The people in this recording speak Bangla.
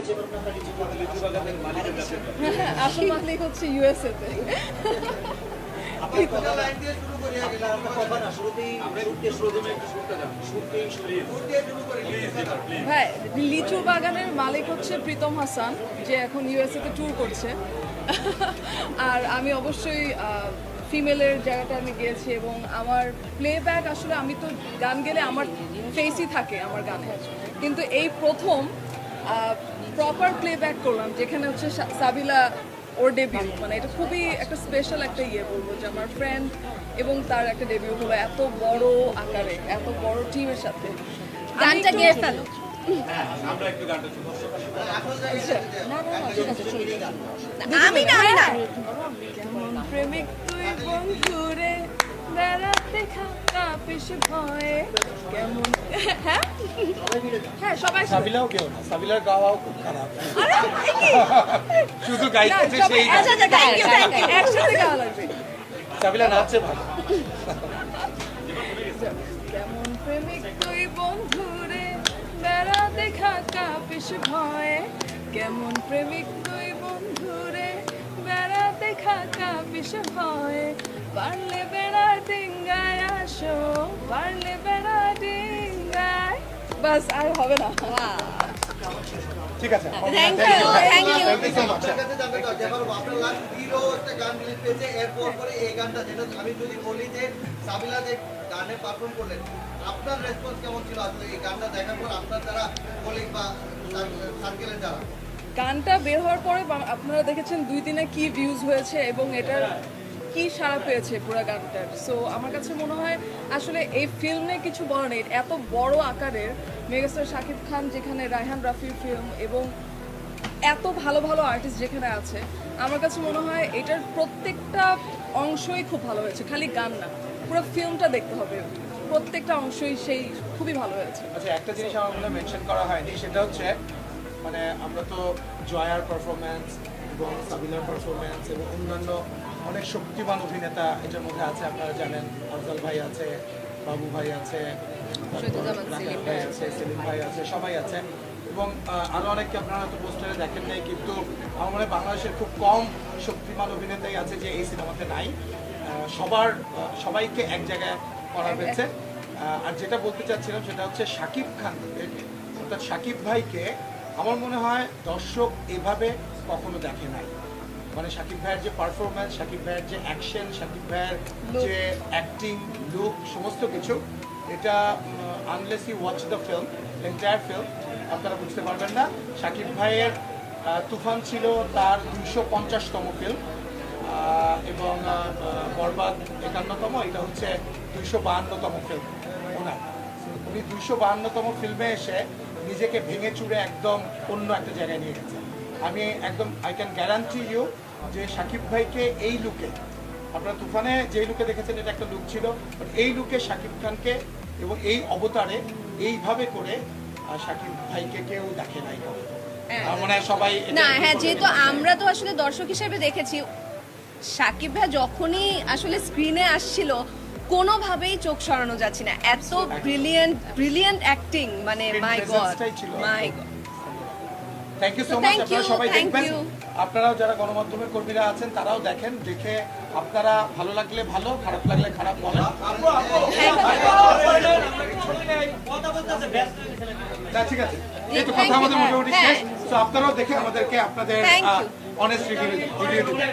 আসল মালিক হচ্ছে ইউএসএ তে হ্যাঁ লিচু বাগানের মালিক হচ্ছে প্রীতম হাসান যে এখন ইউএসএ তে ট্যুর করছে। আর আমি অবশ্যই ফিমেলের জায়গাটা আমি গিয়েছি এবং আমার প্লেব্যাক আসলে আমি তো গান গেলে আমার ফেসই থাকে আমার গানে। কিন্তু এই প্রথম প্রপার প্লেব্যাক করলাম যেখানে হচ্ছে সাবিলা ওর ডেবিউ মানে এটা খুবই একটা স্পেশাল একটা ইয়ে বলব যে আমার ফ্রেন্ড এবং তার একটা ডেবিউ হলো এত বড় আকারে এত বড় টিমের সাথে। গানটা গেয়ে ফেলো। হ্যাঁ আমি না আমি না। প্রেমিক তুই বন্ধুরে বেড়াতে খাতা পিছে ভয়ে। কেমন? হ্যাঁ? হ্যাঁ সবাই সাবিলাও কেউ না সাবিলার গাওয়াও খুব খারাপ। শুধু সবাই সেই একসাথে গাওয়া লাগবে। সাবিলা নাচছে ভালো। কেমন প্রেমিক তুই বন্ধুরে বেড়াতে খাতা পিছে ভয়ে। কেমন প্রেমিক তুই বন্ধুরে বেড়াতে খাতা পিছে ভয়ে। পারলে পারলে বেড়া ডিঙ্গায়। বাস আর হবে না। ঠিক আছে। Thank you thank you thank you so much আপনার কাছে জানতে চাই যে আমার আপনার লাস্ট হিরো একটা গান রিলিজ পেয়েছে। এরপর পরে এই গানটা যেটা আমি যদি বলি যে সাবিলা যে গানে পারফর্ম করলেন আপনার রেসপন্স কেমন ছিল? আসলে এই গানটা দেখার পর আপনার কলিগ বা সার্কেলের গানটা বের হওয়ার পরে আপনারা দেখেছেন দুই দিনে কি ভিউজ হয়েছে এবং এটার কি সাড়া পেয়েছে পুরো গানটার? সো আমার কাছে মনে হয় আসলে এই ফিল্মে কিছু বলা নেই। এত বড় আকারের মেগাস্টার শাকিব খান, যেখানে রায়হান রাফির ফিল্ম এবং এত ভালো ভালো আর্টিস্ট যেখানে আছে, আমার কাছে মনে হয় এটার প্রত্যেকটা অংশই খুব ভালো হয়েছে। খালি গান না, পুরো ফিল্মটা দেখতে হবে। প্রত্যেকটা অংশই সেই খুবই ভালো হয়েছে। আচ্ছা একটা জিনিস আমার মনে মেনশন করা হয়নি, সেটা হচ্ছে মানে আমরা তো জয়ার পারফরমেন্স এবং সাবিলার পারফরমেন্স এবং অন্যান্য অনেক শক্তিমান অভিনেতা এটার মধ্যে আছে আপনারা জানেন আফজাল ভাই আছে বাবু ভাই আছে ভাই আছে সেলিম ভাই আছে সবাই আছে। এবং আহ, আরও অনেককে আপনারা হয়তো পোস্টারে দেখেন নাই কিন্তু আমার মনে হয় বাংলাদেশের খুব কম শক্তিমান অভিনেতাই আছে যে এই সিনেমাতে নাই। সবার সবাইকে এক জায়গায় করা হয়েছে। আর যেটা বলতে চাচ্ছিলাম সেটা হচ্ছে শাকিব খান। অর্থাৎ শাকিব ভাইকে আমার মনে হয় দর্শক এভাবে কখনো দেখে নাই। মানে শাকিব ভাইয়ের যে পারফরমেন্স শাকিব ভাইয়ের যে অ্যাকশন শাকিব ভাইয়ের যে অ্যাক্টিং লুক সমস্ত কিছু এটা unless you watch the film entire film আপনারা বুঝতে পারবেন না। শাকিব ভাইয়ের তুফান ছিল তার দুইশো পঞ্চাশতম ফিল্ম আহ, এবং আহ, বরবাদ একান্নতম এটা হচ্ছে দুইশো বাহান্নতম ফিল্ম ওনার। উনি দুইশো বাহান্নতম ফিল্মে এসে নিজেকে ভেঙে চুড়ে একদম অন্য একটা জায়গায় নিয়ে গেছে আমি একদম আই ক্যান গ্যারান্টি ইউ যে সাকিব ভাইকে এই লুকে আপনারা তুফানে যে লুকে দেখেছেন এটা একটা লুক ছিল বাট এই লুকে সাকিব খানকে এবং এই অবতারে এইভাবে করে সাকিব ভাইকে কেউ দেখে নাই আমার হয় সবাই না হ্যাঁ যেহেতু আমরা তো আসলে দর্শক হিসেবে দেখেছি সাকিব ভাই যখনই আসলে স্ক্রিনে আসছিল কোনোভাবেই চোখ সরানো যাচ্ছে না। এত ব্রিলিয়েন্ট ব্রিলিয়েন্ট অ্যাক্টিং মানে মাই গড মাই একদম। Thank you so much thank আপনারা you, সবাই দেখবেন. আপনারাও যারা গণমাধ্যমের কর্মীরা আছেন তারাও দেখেন দেখে আপনারা ভালো লাগলে ভালো খারাপ লাগলে খারাপ বলেন না, ঠিক আছে এই তো কথা আমাদের হ্যাঁ, মোটামুটি হ্যাঁ। শেষ তো আপনারাও দেখে আমাদেরকে আপনাদের. অনেস্ট রিভিউ দিবেন